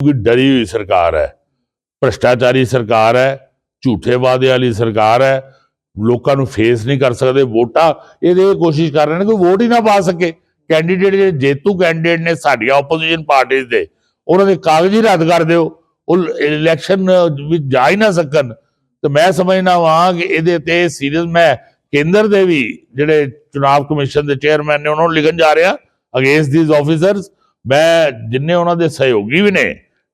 ਕਿਉਂਕਿ ਡਰੀ ਹੋਈ ਸਰਕਾਰ ਹੈ, ਭ੍ਰਸ਼ਟਾਚਾਰੀ ਸਰਕਾਰ ਹੈ, ਝੂਠੇ ਵਾਅਦੇ ਵਾਲੀ ਸਰਕਾਰ ਹੈ, ਲੋਕਾਂ ਨੂੰ ਫੇਸ ਨਹੀਂ ਕਰ ਸਕਦੇ ਵੋਟਾਂ, ਇਹਦੇ ਇਹ ਕੋਸ਼ਿਸ਼ ਕਰ ਰਹੇ ਨੇ ਕੋਈ ਵੋਟ ਹੀ ਨਾ ਪਾ ਸਕੇ। ਕੈਂਡੀਡੇਟ ਜਿਹੜੇ ਜੇਤੂ ਕੈਂਡੀਡੇਟ ਨੇ ਸਾਡੀਆਂ ਆਪੋਜੀਸ਼ਨ ਪਾਰਟੀਆਂ ਦੇ, ਉਹਨਾਂ ਦੇ ਕਾਗਜ਼ ਹੀ ਰੱਦ ਕਰ ਦਿਓ। ਉਹ ਇਲੈਕਸ਼ਨ ਵਿੱਚ ਜਾ ਹੀ ਨਾ ਸਕਣ। ਤੇ ਮੈਂ ਸਮਝਣਾ ਵਾਂ ਕਿ ਇਹਦੇ ਤੇ ਸੀਰੀਅਸ ਮੈਂ ਕੇਂਦਰ ਦੇ ਵੀ ਜਿਹੜੇ ਚੁਣਾਵ ਕਮਿਸ਼ਨ ਦੇ ਚੇਅਰਮੈਨ ਨੇ, ਉਹਨਾਂ ਨੂੰ ਲਿਖਣ ਜਾ ਰਿਹਾ ਅਗੇਂਸਟ ਥੀਸ ਆਫੀਸਰਸ ਮੈਂ ਜਿੰਨੇ ਉਹਨਾਂ ਦੇ ਸਹਿਯੋਗੀ ਵੀ ਨੇ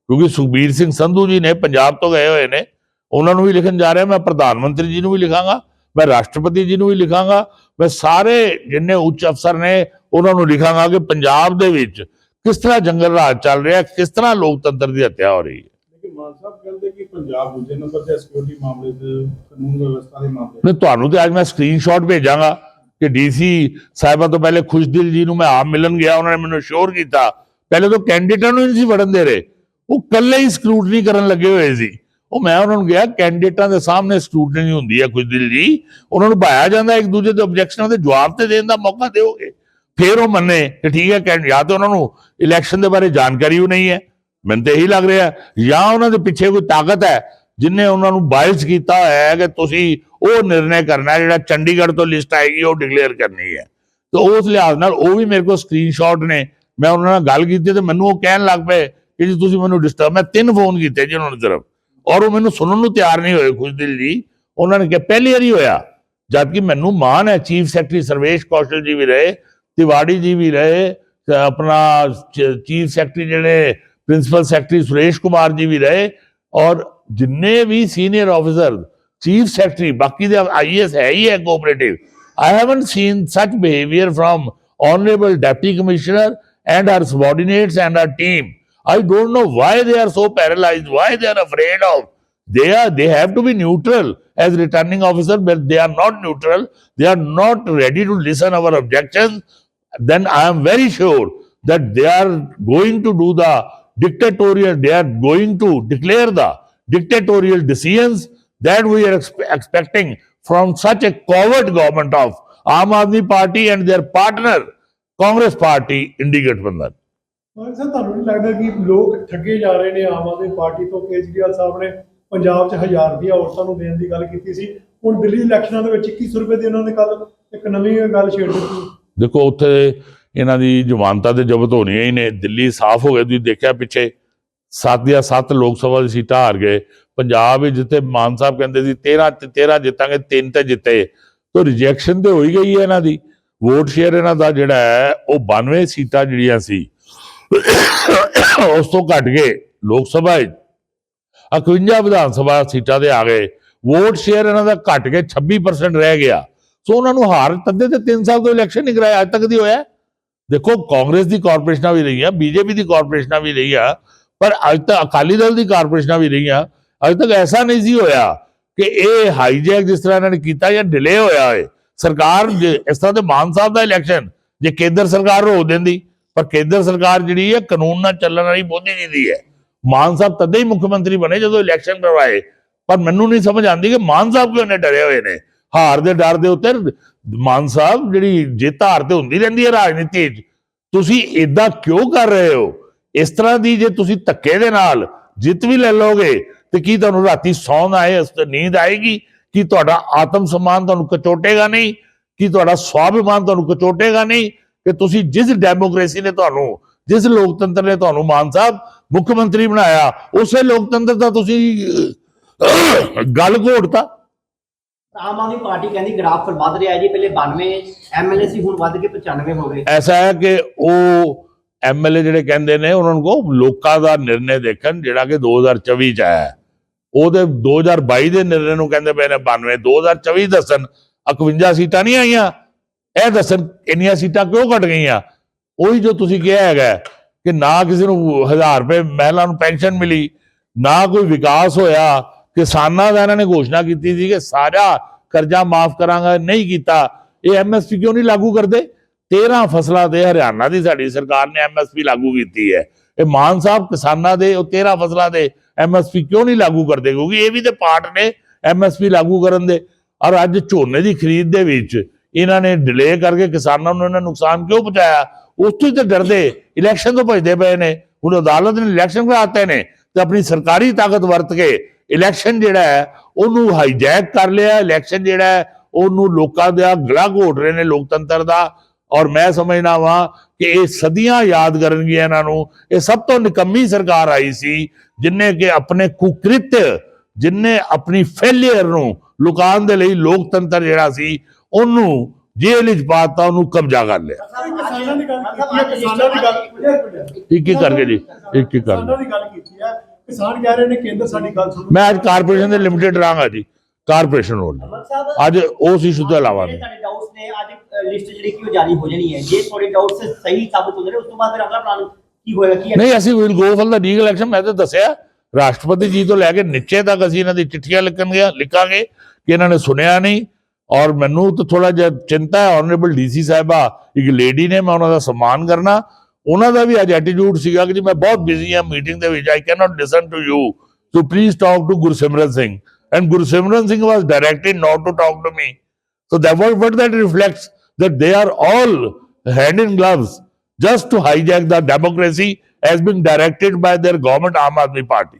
ਕਿਉਂਕਿ ਸੁਖਬੀਰ ਸਿੰਘ ਸੰਧੂ ਜੀ ਨੇ ਪੰਜਾਬ ਤੋਂ ਗਏ ਹੋਏ ਨੇ ਉਹਨਾਂ ਨੂੰ ਵੀ ਲਿਖਣ ਜਾ ਰਿਹਾ ਮੈਂ ਪ੍ਰਧਾਨ ਮੰਤਰੀ ਜੀ ਨੂੰ ਵੀ ਲਿਖਾਂਗਾ ਮੈਂ ਰਾਸ਼ਟਰਪਤੀ ਜੀ ਨੂੰ ਵੀ ਲਿਖਾਂਗਾ ਮੈਂ ਸਾਰੇ ਜਿੰਨੇ ਉੱਚ ਅਫਸਰ ਨੇ ਉਹਨਾਂ ਨੂੰ ਲਿਖਾਂਗਾ ਕਿ ਪੰਜਾਬ ਦੇ ਵਿੱਚ ਕਿਸ ਤਰ੍ਹਾਂ ਜੰਗਲ ਰਾਜ ਚੱਲ ਰਿਹਾ ਕਿਸ ਤਰ੍ਹਾਂ ਲੋਕਤੰਤਰ ਦੀ ਹੱਤਿਆ ਹੋ ਰਹੀ ਹੈ। ਲੇਕਿਨ ਮਾਨ ਸਾਹਿਬ ਕਹਿੰਦੇ ਕਿ ਪੰਜਾਬ ਦੂਜੇ ਨੰਬਰ ਤੇ ਸਿਕਿਉਰਿਟੀ ਮਾਮਲੇ ਤੇ ਕਾਨੂੰਨ ਵਿਵਸਥਾ ਦੇ ਮਾਮਲੇ ਨਹੀਂ ਤੁਹਾਨੂੰ ਤੇ ਅੱਜ ਮੈਂ ਸਕਰੀਨਸ਼ਾਟ ਭੇਜਾਂਗਾ ਕਿ ਡੀਸੀ ਸਾਹਿਬਾਂ ਤੋਂ ਪਹਿਲੇ ਖੁਸ਼ਦਿਲ ਜੀ ਨੂੰ ਮੈਂ ਆਪ ਮਿਲਣ ਗਿਆ ਉਹਨਾਂ ਨੇ ਮੈਨੂੰ ਸ਼ੋਰ ਕੀਤਾ। ਪਹਿਲੇ ਤਾਂ ਕੈਂਡੀਡੇਟਾਂ ਨੂੰ ਨਹੀਂ ਸੀ ਵੜਨ ਦੇ ਰਹੇ। ਉਹ ਇਕੱਲੇ ਹੀ ਸਕਰੂਟਨੀ ਕਰਨ ਲੱਗੇ ਹੋਏ ਸੀ। ਉਹ ਮੈਂ ਉਹਨਾਂ ਨੂੰ ਗਿਆ ਕੈਂਡੀਡੇਟਾਂ ਦੇ ਸਾਹਮਣੇ ਸਕਰੂਟਨੀ ਹੁੰਦੀ ਹੈ ਖੁਸ਼ਦਿਲ ਜੀ। ਉਹਨਾਂ ਨੂੰ ਭਾਇਆ ਜਾਂਦਾ ਇੱਕ ਦੂਜੇ ਦੇ ਆਬਜੈਕਸ਼ਨਾਂ ਦੇ ਜਵਾਬ ਤੇ ਦੇਣ ਦਾ ਮੌਕਾ ਦਿਓਗੇ। ਫਿਰ ਉਹ ਮੰਨੇ ਕਿ ਠੀਕ ਹੈ ਕੈਂਡ ਜਾਂ ਤਾਂ ਉਹਨਾਂ ਨੂੰ ਇਲੈਕਸ਼ਨ ਦੇ ਬਾਰੇ ਜਾਣਕਾਰੀ ਉਹ ਨਹੀਂ ਹੈ। ਮੈਨੂੰ ਤੇ ਇਹੀ ਲੱਗ ਰਿਹਾ ਜਾਂ ਉਹਨਾਂ ਦੇ ਪਿੱਛੇ ਕੋਈ ਤਾਕਤ ਹੈ ਜਿਨੇ ਉਹਨਾਂ ਨੂੰ ਬਾਇਸ ਕੀਤਾ ਹੋਇਆ ਹੈ ਕਿ ਤੁਸੀਂ ਉਹ ਨਿਰਣੇ ਕਰਨਾ ਜਿਹੜਾ ਚੰਡੀਗੜ੍ਹ ਤੋਂ ਲਿਸਟ ਆਏਗੀ, ਉਹ ਡਿਕਲੇਅਰ ਕਰਨੀ ਹੈ। ਤੇ ਉਸ ਲਿਹਾਜ਼ ਨਾਲ ਉਹ ਵੀ ਮੇਰੇ ਕੋਲ ਸਕਰੀਨਸ਼ਾਟ ਨੇ। ਮੈਂ ਉਹਨਾਂ ਨਾਲ ਗੱਲ ਕੀਤੀ ਤੇ ਮੈਨੂੰ ਉਹ ਕਹਿਣ ਲੱਗ ਪਏ ਕਿ ਜੀ ਤੁਸੀਂ ਮੈਨੂੰ ਡਿਸਟਰਬ ਮੈਂ ਤਿੰਨ ਫੋਨ ਕੀਤੇ ਜੀ ਉਹਨਾਂ ਨੂੰ ਤਰਫ। ਔਰ ਉਹ ਮੈਨੂੰ ਸੁਣਨ ਨੂੰ ਤਿਆਰ ਨਹੀਂ ਹੋਏ ਖੁਸ਼ਦਿਲ ਜੀ। ਉਹਨਾਂ ਨੇ ਕਿਹਾ, ਪਹਿਲੀ ਵਾਰੀ ਹੋਇਆ। ਜਦ ਕਿ ਮੈਨੂੰ ਮਾਣ ਹੈ ਚੀਫ ਸੈਕਟਰੀ ਸਰਵੇਸ਼ ਕੌਸ਼ਲ ਜੀ ਵੀ ਰਹੇ, ਤਿਵਾੜੀ ਜੀ ਵੀ ਰਹੇ ਆਪਣਾ ਚੀਫ ਸੈਕਟਰੀ ਜਿਹੜੇ ਪ੍ਰਿੰਸੀਪਲ ਸੈਕਟਰੀ ਸੁਰੇਸ਼ ਕੁਮਾਰ ਜੀ ਵੀ ਰਹੇ, ਔਰ ਜਿੰਨੇ ਵੀ ਸੀਨੀਅਰ ਆਫੀਸਰ ਚੀਫ ਸੈਕਟਰੀ ਬਾਕੀ ਦੇ ਆਈਐਸ ਹੈ ਹੀ ਹੈ cooperative I haven't seen such behavior from Honorable Deputy Commissioner and our subordinates and our team. I don't know why they are so paralyzed, why they are afraid of. They are they have to be neutral as returning officer, but they are not neutral. They are not ready to listen our objections. Then I am very sure that they are going to do the dictatorial, they are going to declare the dictatorial decisions that we are expe- expecting from such a coward government of Aam Aadmi Party and their partner, Congress Party, Indi Gathbandhan. Mann Sahib, ਤੁਹਾਨੂੰ ਨਹੀਂ ਲੱਗਦਾ ਕਿ ਲੋਕ ਠੱਗੇ ਜਾ ਰਹੇ ਨੇ ਆਮ Aadmi party ਤੋਂ? ਕੇਜਰੀਵਾਲ ਸਾਹਿਬ ਨੇ ਪੰਜਾਬ 'ਚ ਹਜ਼ਾਰ ਰੁਪਇਆ ਔਰਤਾਂ ਨੂੰ ਦੇਣ ਦੀ ਗੱਲ ਕੀਤੀ ਸੀ। ਹੁਣ ਦਿੱਲੀ ਇਲੈਕਸ਼ਨਾਂ ਦੇ ਵਿੱਚ 2100 ਰੁਪਏ ਦੀ ਉਹਨਾਂ ਨੇ ਕੱਲ ਇੱਕ ਨਵੀਂ ਗੱਲ ਛੇੜ ਦਿੱਤੀ। ਦੇਖੋ, ਉੱਥੇ ਇਹਨਾਂ ਦੀ ਜਮਾਨਤਾਂ ਤੇ ਜ਼ਬਤ ਹੋਣੀਆਂ ਹੀ ਨੇ। ਦਿੱਲੀ ਸਾਫ਼ ਹੋ ਗਿਆ ਤੁਸੀਂ ਦੇਖਿਆ ਪਿੱਛੇ, ਸੱਤ ਜਾਂ ਸੱਤ ਲੋਕ ਸਭਾ ਦੀ ਸੀਟਾਂ ਹਾਰ ਗਏ। ਪੰਜਾਬ ਵਿੱਚ ਜਿੱਥੇ ਮਾਨ ਸਾਹਿਬ ਕਹਿੰਦੇ ਸੀ 13 ਤੇ 13 ਜਿੱਤਾਂਗੇ, ਤਿੰਨ ਤੇ ਜਿੱਤੇ। ਤਾਂ ਰਿਜੈਕਸ਼ਨ ਤੇ ਹੋਈ ਗਈ ਹੈ ਇਹਨਾਂ ਦੀ। ਵੋਟ ਸ਼ੇਅਰ ਇਹਨਾਂ ਦਾ ਜਿਹੜਾ ਹੈ, ਉਹ 92 ਸੀਟਾਂ ਜਿਹੜੀਆਂ ਸੀ ਉਸ ਤੋਂ ਘਟ ਗਏ ਲੋਕ ਸਭਾ ਵਿੱਚ 51 ਵਿਧਾਨ ਸਭਾ ਸੀਟਾਂ ਤੇ ਆ ਗਏ। ਵੋਟ ਸ਼ੇਅਰ ਇਹਨਾਂ ਦਾ ਘਟ ਕੇ 26% ਰਹਿ ਗਿਆ। ਸੋ ਉਹਨਾਂ ਨੂੰ ਹਾਰ ਤੱਦੇ ਤੇ 3 ਸਾਲ ਤੋਂ ਇਲੈਕਸ਼ਨ ਨਹੀਂ ਕਰਾਇਆ, ਅੱਜ ਤੱਕ ਦੀ ਹੋਇਆ। ਦੇਖੋ, ਕਾਂਗਰਸ ਦੀ ਕਾਰਪੋਰੇਸ਼ਨਾਂ ਵੀ ਰਹੀਆਂ ਬੀਜੇਪੀ ਦੀ ਕਾਰਪੋਰੇਸ਼ਨਾਂ ਵੀ ਰਹੀਆਂ ਪਰ ਅੱਜ ਤੱਕ ਅਕਾਲੀ ਦਲ ਦੀ ਕਾਰਪੋਰੇਸ਼ਨਾਂ ਵੀ ਰਹੀਆਂ ਅੱਜ ਤੱਕ ਐਸਾ ਨਹੀਂ ਸੀ ਹੋਇਆ ਕਿ ਇਹ ਹਾਈਜੈਕ ਜਿਸ ਤਰ੍ਹਾਂ ਇਹਨਾਂ ਨੇ ਕੀਤਾ ਜਾਂ ਡਿਲੇ ਹੋਇਆ ਹੈ ਸਰਕਾਰ ਇਸ ਤਰ੍ਹਾਂ ਦੇ ਮਾਨ ਸਾਹਿਬ ਦਾ ਇਲੈਕਸ਼ਨ ਜੇ ਕੇਂਦਰ ਸਰਕਾਰ ਰੋਕ ਦਿੰਦੀ ਪਰ ਕੇਂਦਰ ਸਰਕਾਰ ਜਿਹੜੀ ਹੈ, ਕਾਨੂੰਨ ਨਾਲ ਚੱਲਣ ਵਾਲੀ ਬੋਧੀ ਦੀ ਹੈ। ਮਾਨ ਸਾਹਿਬ ਤਦੇ ਹੀ ਮੁੱਖ ਮੰਤਰੀ ਬਣੇ ਜਦੋਂ ਇਲੈਕਸ਼ਨ ਕਰਵਾਏ। ਪਰ ਮੈਨੂੰ ਨਹੀਂ ਸਮਝ ਆਉਂਦੀ ਕਿ ਮਾਨ ਸਾਹਿਬ ਕਿਉਂ ਨੇ ਡਰੇ ਹੋਏ ਨੇ? ਹਾਰ ਦੇ ਡਰ ਦੇ ਉੱਤੇ ਮਾਨ ਸਾਹਿਬ ਜਿਹੜੀ ਜਿੱਤ ਹਾਰ ਤੇ ਹੁੰਦੀ ਰਹਿੰਦੀ ਹੈ ਰਾਜਨੀਤੀ 'ਚ। ਤੁਸੀਂ ਇਦਾਂ ਕਿਉਂ ਕਰ ਰਹੇ ਹੋ? ਇਸ ਤਰ੍ਹਾਂ ਦੀ ਜੇ ਤੁਸੀਂ ਧੱਕੇ ਦੇ ਨਾਲ ਜਿੱਤ ਵੀ ਲੈ ਲੋਗੇ ਤੇ ਕੀ ਤੁਹਾਨੂੰ ਰਾਤੀ ਸੌਣ ਆਏ ਉਸ ਤੇ ਨੀਂਦ ਆਏਗੀ? ਕੀ ਤੁਹਾਡਾ ਆਤਮ ਸਨਮਾਨ ਤੁਹਾਨੂੰ ਕਚੋਟੇਗਾ ਨਹੀਂ? ਕੀ ਤੁਹਾਡਾ ਸਵਾਭਿਮਾਨ ਤੁਹਾਨੂੰ ਕਚੋਟੇਗਾ ਨਹੀਂ? ਕਿ ਤੁਸੀਂ ਜਿਸ ਡੈਮੋਕ੍ਰੇਸੀ ਨੇ ਤੁਹਾਨੂੰ ਜਿਸ ਲੋਕਤੰਤਰ ਨੇ ਤੁਹਾਨੂੰ ਮਾਨ ਸਾਹਿਬ ਮੁੱਖ ਮੰਤਰੀ ਬਣਾਇਆ ਉਸੇ ਲੋਕਤੰਤਰ ਦਾ ਤੁਸੀਂ ਗੱਲ ਘੋੜਤਾ ਆਮ ਆਦਮੀ ਪਾਰਟੀ ਕਹਿੰਦੀ ਗ੍ਰਾਫ ਵੱਧ ਰਿਹਾ ਹੈ ਜੀ ਪਹਿਲੇ 92 ਐਮਐਲਏ ਸੀ ਹੁਣ ਵੱਧ ਕੇ 95 ਹੋ ਗਏ। ਐਸਾ ਹੈ ਕਿ ਉਹ ਐਮਐਲਏ ਜਿਹੜੇ ਕਹਿੰਦੇ ਨੇ ਉਹਨਾਂ ਨੂੰ ਕਹੋ ਲੋਕਾਂ ਦਾ ਨਿਰਣੇ ਦੇਖਣ ਜਿਹੜਾ ਕਿ 2024 ਚ ਆਇਆ। ਉਹਦੇ 2022 ਦੇ ਨਿਰਣੇ ਨੂੰ ਕਹਿੰਦੇ ਪਏ ਨੇ 92 2024 ਦੱਸਣ 51 ਸੀਟਾਂ ਨਹੀਂ ਆਈਆਂ। ਇਹ ਦੱਸਣ ਇੰਨੀਆਂ ਸੀਟਾਂ ਕਿਉਂ ਘਟ ਗਈਆਂ? ਉਹੀ ਜੋ ਤੁਸੀਂ ਕਿਹਾ ਹੈਗਾ ਕਿ ਨਾ ਕਿਸੇ ਨੂੰ 1000 ਰੁਪਏ ਮਹਿਲਾ ਨੂੰ ਪੈਨਸ਼ਨ ਮਿਲੀ, ਨਾ ਕੋਈ ਵਿਕਾਸ ਹੋਇਆ, ਕਿਸਾਨਾਂ ਦਾ ਇਹਨਾਂ ਨੇ ਘੋਸ਼ਣਾ ਕੀਤੀ ਸੀ ਕਿ ਸਾਰਾ ਕਰਜ਼ਾ ਮਾਫ ਕਰਾਂਗਾ, ਨਹੀਂ ਕੀਤਾ। ਇਹ ਐਮਐਸਪੀ ਕਿਉਂ ਨਹੀਂ ਲਾਗੂ ਕਰਦੇ? 13 ਫਸਲਾਂ ਤੇ ਹਰਿਆਣਾ ਦੀ ਸਾਡੀ ਸਰਕਾਰ ਨੇ ਐਮਐਸਪੀ ਲਾਗੂ ਕੀਤੀ ਹੈ। ਇਹ ਮਾਨ ਸਾਹਿਬ ਕਿਸਾਨਾਂ ਦੇ, ਉਹ 13 ਫਸਲਾਂ ਦੇ ਐਮਐਸਪੀ ਕਿਉਂ ਨਹੀਂ ਲਾਗੂ ਕਰਦੇ? ਕਿਉਂਕਿ ਇਹ ਵੀ ਤੇ ਪਾਰਟ ਨੇ ਐਮਐਸਪੀ ਲਾਗੂ ਕਰਨ ਦੇ। ਔਰ ਅੱਜ ਝੋਨੇ ਦੀ ਖਰੀਦ ਦੇ ਵਿੱਚ ਇਹਨਾਂ ਨੇ ਡਿਲੇ ਕਰਕੇ ਕਿਸਾਨਾਂ ਨੂੰ ਇਹਨਾਂ ਨੁਕਸਾਨ ਕਿਉਂ ਪਹੁੰਚਾਇਆ? ਉਸ ਤੋਂ ਹੀ ਡਰਦੇ ਇਲੈਕਸ਼ਨ ਤੋਂ ਭਜਦੇ ਪਏ ਨੇ। ਹੁਣ ਅਦਾਲਤ ਨੇ ਇਲੈਕਸ਼ਨ ਕਰਾਤੇ ਨੇ ਤੇ ਆਪਣੀ ਸਰਕਾਰੀ ਤਾਕਤ ਵਰਤ ਕੇ ਇਲੈਕਸ਼ਨ ਜਿਹੜਾ ਹੈ, ਉਹਨੂੰ ਹਾਈਜੈਕ ਕਰ ਲਿਆ। ਇਲੈਕਸ਼ਨ ਜਿਹੜਾ ਹੈ, ਉਹਨੂੰ ਲੋਕਾਂ ਦਾ ਗਲਾ ਘੋਟ ਰਹੇ ਨੇ ਲੋਕਤੰਤਰ ਦਾ। ਔਰ ਮੈਂ ਸਮਝਦਾ ਵਾਂ ਕਿ ਇਹ ਸਦੀਆਂ ਯਾਦ ਕਰਨਗੀਆਂ ਇਹਨਾਂ ਨੂੰ। ਇਹ ਸਭ ਤੋਂ ਨਿਕੰਮੀ ਸਰਕਾਰ ਆਈ ਸੀ, ਜਿਨੇ ਕਿ ਆਪਣੇ ਕੁਕ੍ਰਿਤ, ਜਿਨੇ ਆਪਣੀ ਫੇਲਿਅਰ ਨੂੰ ਲੁਕਾਉਣ ਦੇ ਲਈ ਲੋਕਤੰਤਰ ਜਿਹੜਾ ਸੀ ਉਹਨੂੰ ਜੇਲ੍ਹ ਵਿੱਚ ਪਾਤਾ ਉਹਨੂੰ ਕਬਜ਼ਾ ਕਰ ਲਿਆ। ਕਿਸਾਨਾਂ ਦੀ ਗੱਲ ਕੀਤੀ ਹੈ ਕਿਸਾਨਾਂ ਦੀ ਗੱਲ ਇੱਕ ਇੱਕ ਕਰਕੇ ਜੀ ਇੱਕ ਇੱਕ ਕਿਸਾਨਾਂ ਕਰਕੇ ਦੀ ਗੱਲ ਕੀਤੀ ਹੈ। ਕਿਸਾਨ ਕਹਿ ਰਹੇ ਨੇ ਕੇਂਦਰ ਸਾਡੀ ਗੱਲ ਸੁਣੋ। ਮੈਂ ਅੱਜ ਕਾਰਪੋਰੇਸ਼ਨ ਦੇ ਲਿਮਟਿਡ ਰਹਾਂਗਾ ਜੀ ਕਾਰਪੋਰੇਸ਼ਨ ਰੋਲ ਅੱਜ ਉਸ ਇਸ਼ੂ ਤੋਂ ਇਲਾਵਾ ਨਹੀਂ। ਤੁਹਾਡੇ ਡਾਊਟਸ ਨੇ ਅੱਜ ਲਿਸਟ ਜਿਹੜੀ ਕਿ ਉਹ ਜਾਰੀ ਹੋ ਜਾਣੀ ਹੈ। ਜੇ ਤੁਹਾਡੇ ਡਾਊਟਸ ਸਹੀ ਸਾਬਤ ਹੁੰਦੇ ਨੇ ਉਸ ਤੋਂ ਬਾਅਦ ਫਿਰ ਅਗਲਾ ਪਲਾਨ ਕੀ ਹੋਏਗਾ ਕੀ ਨਹੀਂ ਅਸੀਂ will go for the legal election ਮੈਂ ਤਾਂ ਦੱਸਿਆ ਰਾਸ਼ਟਰਪਤੀ ਜੀ ਤੋਂ ਲੈ ਕੇ ਨੀਚੇ ਤੱਕ ਅਸੀਂ ਇਹਨਾਂ ਦੀ ਚਿੱਠੀਆਂ ਲਿਖਣਗੇ ਲਿਖਾਂਗੇ ਕਿ ਇਹਨਾਂ ਨੇ ਸੁਣਿਆ ਨਹੀਂ। ਔਰ ਮੈਨੂੰ ਤਾਂ ਥੋੜਾ ਜਿਹਾ ਚਿੰਤਾ ਹੈ ਆਨਰੇਬਲ ਡੀਸੀ ਸਾਹਿਬਾ ਇੱਕ ਲੇਡੀ ਨੇ ਮੈਂ ਉਹਨਾਂ ਦਾ ਸਨਮਾਨ ਕਰਨਾ। ਉਹਨਾਂ ਦਾ ਵੀ ਅੱਜ ਐਟੀਟਿਊਡ ਸੀਗਾ ਕਿ ਜੀ ਮੈਂ ਬਹੁਤ ਬਿਜ਼ੀ ਹਾਂ ਮੀਟਿੰਗ ਦੇ ਵਿੱਚ I cannot listen to you so please talk to Gursimran Singh and Gursimran Singh was directed not to talk to me So that what, what that reflects that they are all hand in gloves just to hijack the democracy as being directed by their government Aam Aadmi Party.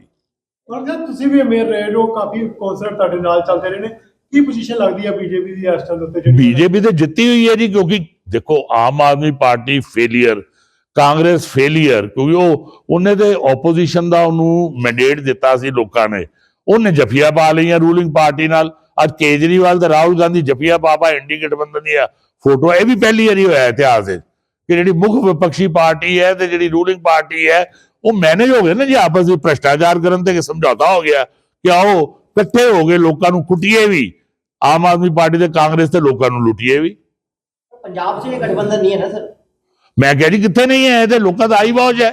ਪਰ ਜਦ ਤੁਸੀਂ ਵੀ mayor ਰਹੇ ਹੋ ਕਾਫੀ councillor ਤੁਹਾਡੇ ਨਾਲ ਚੱਲਦੇ ਰਹੇ ਨੇ। ਕੀ ਪੋਜੀਸ਼ਨ ਲੱਗਦੀ ਹੈ ਬੀਜੇਪੀ ਦੀ ਇਸ ਟਾਈਮ ਉੱਤੇ ਜਿਹੜੀ ਬੀਜੇਪੀ ਤੇ ਜਿੱਤੀ ਹੋਈ ਹੈ ਜੀ, ਕਿਉਂਕਿ ਦੇਖੋ, Aam Aadmi party failure Congress failure ਕਿਉਂਕਿ ਉਹ ਉਹਨੇ ਤੇ ਆਪੋਜੀਸ਼ਨ ਦਾ ਉਹਨੂੰ ਮੈਂਡੇਟ ਦਿੱਤਾ ਸੀ ਲੋਕਾਂ ਨੇ। ਉਹਨੇ ਜਫੀਆਂ ਪਾ ਲਈਆਂ ਰੂਲਿੰਗ ਪਾਰਟੀ ਨਾਲ। ਅੱਜ ਕੇਜਰੀਵਾਲ ਤੇ ਰਾਹੁਲ ਗਾਂਧੀ ਜਫੀਆਂ ਪਾ ਇੰਡੀ ਗਠਬੰਧਨ ਦੀਆਂ ਫੋਟੋ ਇਹ ਵੀ ਪਹਿਲੀ ਵਾਰੀ ਹੋਇਆ ਇਤਿਹਾਸ ਵਿੱਚ ਕਿ ਜਿਹੜੀ ਮੁੱਖ ਵਿਪਕਸ਼ੀ ਪਾਰਟੀ ਹੈ ਤੇ ਜਿਹੜੀ ਰੂਲਿੰਗ ਪਾਰਟੀ ਹੈ, ਉਹ ਮੈਨੇਜ ਹੋ ਗਏ ਨਾ ਜੀ, ਆਪਸ ਵਿੱਚ ਭ੍ਰਸ਼ਟਾਚਾਰ ਕਰਨ ਤੇ ਸਮਝੌਤਾ ਹੋ ਗਿਆ ਕਿ ਆਓ ਇਕੱਠੇ ਹੋ ਗਏ ਲੋਕਾਂ ਨੂੰ ਕੁੱਟੀਏ ਵੀ ਆਮ ਆਦਮੀ ਪਾਰਟੀ ਤੇ ਕਾਂਗਰਸ ਤੇ ਲੋਕਾਂ ਨੂੰ ਲੁੱਟੀਏ ਵੀ। ਪੰਜਾਬ 'ਚ ਇਹ ਗਠਬੰਧਨ ਨਹੀਂ ਹੈ ਨਾ ਸਰ। ਮੈਂ ਕਿਹਾ ਜੀ ਕਿੱਥੇ ਨਹੀਂ ਹੈ ਇਹ ਤੇ ਲੋਕਾਂ ਦਾ ਆਈ ਬਹੁਤ ਹੈ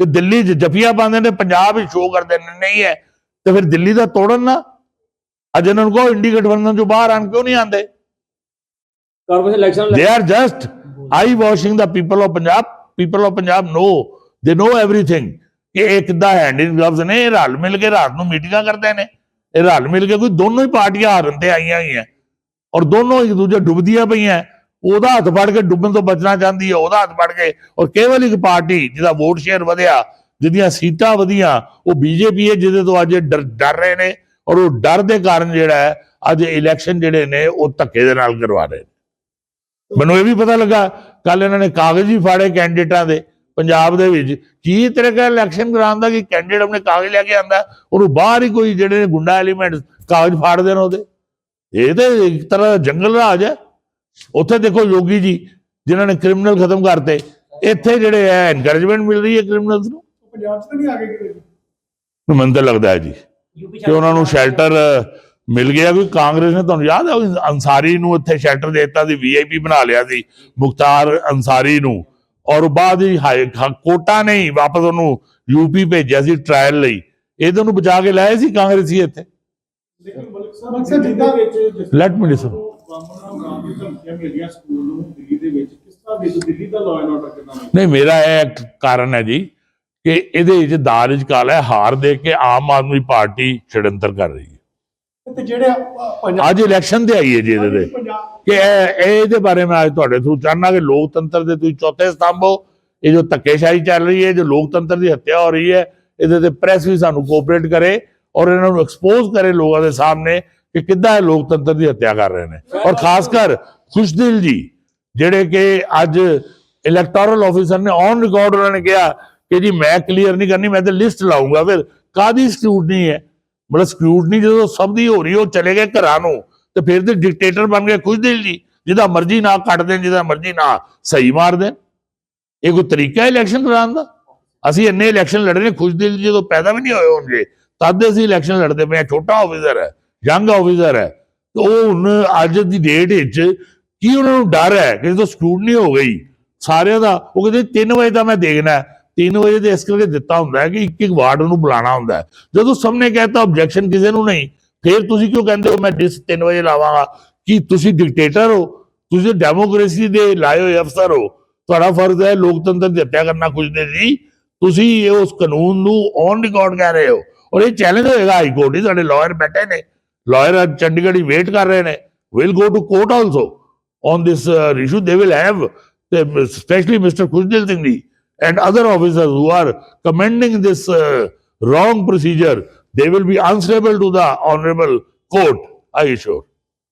ਕਿ ਦਿੱਲੀ 'ਚ ਜਫੀਆਂ ਪਾਉਂਦੇ ਨੇ ਪੰਜਾਬ ਵਿੱਚ ਸ਼ੋਅ ਕਰਦੇ ਨੇ ਨਹੀਂ ਹੈ। ਤੇ ਫਿਰ ਦਿੱਲੀ ਦਾ ਤੋੜਨ ਨਾ ਅੱਜ ਇਹਨਾਂ ਨੂੰ ਕਹੋ ਇੰਡੀ ਗਠਬੰਧਨ ਚੋਂ ਬਾਹਰ ਆਣ ਕਿਉਂ ਨਹੀਂ ਆਉਂਦੇ? Corporation election they are just eye washing the people of punjab people of punjab know they know everything ਕਿ ਇਹ ਕਿੱਦਾਂ ਹੈਂਡ ਇਨ ਗਲਵਸ ਨੇ ਰਲ ਮਿਲ ਕੇ ਰਾਤ ਨੂੰ ਮੀਟਿੰਗਾਂ ਕਰਦੇ ਨੇ। ਇਹ ਰਲ ਮਿਲ ਕੇ ਕੋਈ ਦੋਨੋਂ ਹੀ ਪਾਰਟੀਆਂ ਹਾਰਨ ਤੇ ਆਈਆਂ ਹੀ ਹੋਈਆਂ। ਔਰ ਦੋਨੋਂ ਇੱਕ ਦੂਜੇ ਡੁੱਬਦੀਆਂ ਪਈਆਂ। ਉਹਦਾ ਹੱਥ ਫੜ ਕੇ ਡੁੱਬਣ ਤੋਂ ਬਚਣਾ ਚਾਹੁੰਦੀ ਹੈ, ਉਹਦਾ ਹੱਥ ਫੜ ਕੇ। ਔਰ ਕੇਵਲ ਇੱਕ ਪਾਰਟੀ ਜਿਹਦਾ ਵੋਟ ਸ਼ੇਅਰ ਵਧਿਆ, ਜਿਹਦੀਆਂ ਸੀਟਾਂ ਵਧੀਆਂ, ਉਹ ਬੀਜੇਪੀ ਹੈ, ਜਿਹਦੇ ਤੋਂ ਅੱਜ ਡਰ ਡਰ ਰਹੇ ਨੇ। ਔਰ ਉਹ ਡਰ ਦੇ ਕਾਰਨ ਜਿਹੜਾ ਹੈ, ਅੱਜ ਇਲੈਕਸ਼ਨ ਜਿਹੜੇ ਨੇ, ਉਹ ਧੱਕੇ ਦੇ ਨਾਲ ਕਰਵਾ ਰਹੇ ਨੇ। ਮੈਨੂੰ ਇਹ ਵੀ ਪਤਾ ਲੱਗਾ ਕੱਲ ਇਹਨਾਂ ਨੇ ਕਾਗਜ਼ ਹੀ ਫਾੜੇ ਕੈਂਡੀਡੇਟਾਂ ਦੇ। ਪੰਜਾਬ ਦੇ ਵਿੱਚ ਕੀ ਤੇਰੇ ਕਾ ਇਲੈਕਸ਼ਨ ਕਰਾਉਣ ਦਾ ਕਿ ਕੈਂਡੀਡੇਟ ਆਪਣੇ ਕਾਗਜ਼ ਲੈ ਕੇ ਆਂਦਾ ਉਹਨੂੰ ਬਾਹਰ ਹੀ ਕੋਈ ਜਿਹੜੇ ਨੇ ਗੁੰਡਾ ਐਲੀਮੈਂਟ ਕਾਗਜ਼ ਫਾੜਦੇ ਨੇ ਉਹਦੇ। ਇਹ ਤੇ ਇੱਕ ਤਰ੍ਹਾਂ ਦਾ ਜੰਗਲ ਰਾਜ ਹੈ। ਉੱਥੇ ਦੇਖੋ ਯੋਗੀ ਜੀ ਜਿਨ੍ਹਾਂ ਨੇ ਕ੍ਰਿਮੀਨਲ ਖਤਮ ਕਰਤੇ। ਇੱਥੇ ਜਿਹੜੇ ਹੈ ਐਨਕਰੇਜਮੈਂਟ ਮਿਲ ਰਹੀ ਹੈ ਕ੍ਰਿਮੀਨਲਸ ਨੂੰ। ਪੰਜਾਬ 'ਚ ਤਾਂ ਨਹੀਂ ਆ ਗਏ ਕਿਤੇ ਮੈਨੂੰ ਤਾਂ ਲੱਗਦਾ ਹੈ ਜੀ ਕਿ ਉਹਨਾਂ ਨੂੰ ਸ਼ੈਲਟਰ ਮਿਲ ਗਿਆ ਕੋਈ ਕਾਂਗਰਸ ਨੇ ਤੁਹਾਨੂੰ ਯਾਦ ਹੈ ਅੰਸਾਰੀ ਨੂੰ ਇੱਥੇ ਸ਼ੈਲਟਰ ਦੇ ਦਿੱਤਾ ਸੀ ਵੀਆਈਪੀ ਬਣਾ ਲਿਆ ਸੀ ਮੁਖਤਾਰ ਅੰਸਾਰੀ ਨੂੰ। ਔਰ ਬਾਅਦ ਹੀ ਹਾਈ- ਕੋਟਾ ਨੇ ਹੀ ਵਾਪਸ ਉਹਨੂੰ ਯੂਪੀ ਭੇਜਿਆ ਸੀ ਟ੍ਰਾਇਲ ਲਈ। ਇਹਦੇ ਨੂੰ ਬਚਾ ਕੇ ਲਾਏ ਸੀ ਕਾਂਗਰਸੀ ਇੱਥੇ? ਲੇਕਿਨ ਮਲਿਕ ਮਲਿਕ ਸਾਹਿਬ ਸਾਹਿਬ, ਦਿੱਲੀ ਜਿੱਦਾਂ- ਦੇ ਵਿੱਚ ਜਿਸ Let me listen. ਬਾਮਣਾ ਨਾਮ ਦੀ ਧਮਕੀਆਂ ਮਿਲੀਆਂ ਸਕੂਲ ਨੂੰ ਦਿੱਲੀ ਦੇ ਵਿੱਚ ਕਿਸ ਤਰ੍ਹਾਂ ਦੇ ਦਿੱਲੀ ਦਾ ਲਾਅ ਐਂਡ ਆਰਡਰ ਕਿਦਾਂ ਨਹੀਂ ਮੇਰਾ ਇਹ ਕਾਰਨ ਹੈ ਜੀ ਕਿ ਇਹਦੇ ਵਿੱਚ ਦਾਰਜ ਕਾਲ ਹੈ ਹਾਰ ਦੇ ਕੇ ਆਮ ਆਦਮੀ ਪਾਰਟੀ ਛੜੰਤਰ ਕਰ ਰਹੀ ਹੈ। ਤੇ ਜਿਹੜੇ ਅੱਜ ਇਲੈਕਸ਼ਨ ਤੇ ਆਈ ਹੈ ਜੀ ਇਹਦੇ ਤੇ। ਕਿ ਇਹ ਇਹ ਇਹਦੇ ਬਾਰੇ ਮੈਂ ਅੱਜ ਤੁਹਾਡੇ ਤੋਂ ਚਾਹਨਾ ਕਿ ਲੋਕਤੰਤਰ ਦੇ ਤੁਸੀਂ ਚੌਥੇ ਸਤੰਭ ਹੋ। ਇਹ ਜੋ ਧੱਕੇਸ਼ਾਹੀ ਚੱਲ ਰਹੀ ਹੈ ਜੋ ਲੋਕਤੰਤਰ ਦੀ ਹੱਤਿਆ ਹੋ ਰਹੀ ਹੈ ਇਹਦੇ ਤੇ ਪ੍ਰੈਸ ਵੀ ਸਾਨੂੰ ਕੋਆਪਰੇਟ ਕਰੇ ਔਰ ਇਹਨਾਂ ਨੂੰ ਐਕਸਪੋਜ਼ ਕਰੇ ਲੋਕਾਂ ਦੇ ਸਾਹਮਣੇ ਕਿ ਕਿੱਦਾਂ ਇਹ ਲੋਕਤੰਤਰ ਦੀ ਹੱਤਿਆ ਕਰ ਰਹੇ ਨੇ। ਔਰ ਖਾਸ ਕਰ ਖੁਸ਼ਦਿਲ ਜੀ ਜਿਹੜੇ ਕਿ ਅੱਜ ਇਲੈਕਟੋਰਲ ਆਫੀਸਰ ਨੇ ਔਨ ਰਿਕਾਰਡ ਉਹਨਾਂ ਨੇ ਕਿਹਾ ਕਿ ਜੀ ਮੈਂ ਕਲੀਅਰ ਨਹੀਂ ਕਰਨੀ ਮੈਂ ਤੇ ਲਿਸਟ ਲਾਉਂਗਾ ਫਿਰ ਕਾਦੀ ਸਕਰੂਟਨੀ ਹੈ? ਮਤਲਬ ਸਕਰੂਟਨੀ ਜਦੋਂ ਸਭ ਦੀ ਹੋ ਰਹੀ, ਉਹ ਚਲੇ ਗਏ ਘਰਾਂ ਨੂੰ, ਤੇ ਫਿਰ ਤੇ ਡਿਕਟੇਟਰ ਬਣ ਗਏ ਖੁਸ਼ਦਿਲ ਜੀ। ਜਿਹਦਾ ਮਰਜ਼ੀ ਨਾ ਕੱਟ ਦੇਣ, ਜਿਹਦਾ ਮਰਜ਼ੀ ਨਾ ਸਹੀ ਮਾਰ ਦੇਣ। ਇਹ ਕੋਈ ਤਰੀਕਾ ਹੈ ਇਲੈਕਸ਼ਨ ਕਰਾਉਣ ਦਾ? ਅਸੀਂ ਇੰਨੇ ਇਲੈਕਸ਼ਨ ਲੜ ਰਹੇ ਖੁਸ਼ਦਿਲ ਜੀ, ਜਦੋਂ ਪੈਦਾ ਵੀ ਨਹੀਂ ਹੋਏ ਹੋਣਗੇ, ਤਦ ਅਸੀਂ ਇਲੈਕਸ਼ਨ ਲੜਦੇ ਪਏ ਹਾਂ। ਛੋਟਾ ਆਫੀਸਰ ਹੈ ਯੰਗ ਆਫੀਸਰ ਹੈ। ਤੇ ਉਹ ਹੁਣ ਅੱਜ ਦੀ ਡੇਟ ਵਿੱਚ ਕੀ ਉਹਨਾਂ ਨੂੰ ਡਰ ਹੈ ਕਿ ਜਦੋਂ ਸਕਰੂਟਨੀ ਹੋ ਗਈ, ਸਾਰਿਆਂ ਦਾ, ਉਹ ਕਹਿੰਦੇ 3 ਵਜੇ ਦਾ ਮੈਂ ਦੇਖਣਾ 3 ਵਜੇ ਤੇ ਇਸ ਕਰਕੇ ਦਿੱਤਾ ਹੁੰਦਾ ਕਿ ਇੱਕ ਇੱਕ ਵਾਰਡ ਨੂੰ ਬੁਲਾਣਾ ਹੁੰਦਾ ਜਦੋਂ ਸਭ ਨੇ ਕਹਿਤਾ ਆਬਜੈਕਸ਼ਨ ਕਿਸੇ ਨੂੰ ਨਹੀਂ ਫਿਰ ਤੁਸੀਂ ਕਿਉਂ ਕਹਿੰਦੇ ਹੋ ਮੈਂ ਡਿਸ 3 ਵਜੇ ਲਾਵਾਂਗਾ? ਕਿ ਤੁਸੀਂ ਡਿਕਟੇਟਰ ਹੋ? ਤੁਸੀਂ ਡੈਮੋਕ੍ਰੇਸੀ ਦੇ ਲਾਏ ਹੋਏ ਅਫਸਰ ਹੋ। ਤੁਹਾਡਾ ਫਰਜ਼ ਹੈ ਲੋਕਤੰਤਰ ਦੀ ਹੱਤਿਆ ਕਰਨਾ ਖੁਸ਼ਦੇ ਜੀ ਤੁਸੀਂ ਇਹ ਉਸ ਕਾਨੂੰਨ ਨੂੰ ਔਨ ਰਿਕਾਰਡ ਕਹਿ ਰਹੇ ਹੋ। ਔਰ ਇਹ ਚੈਲੰਜ ਹੋਏਗਾ ਹਾਈ ਕੋਰਟ ਹੀ ਸਾਡੇ ਲਾਇਰ ਬੈਠੇ ਨੇ। ਲਾਇਰ ਅੱਜ ਚੰਡੀਗੜ੍ਹ ਹੀ ਵੇਟ ਕਰ ਰਹੇ ਨੇ। Will go to court also on this uh, issue they will specially mister Khushdil Singh ji and other officers who are commending this uh, wrong procedure, they will be answerable to the honorable court, I assure.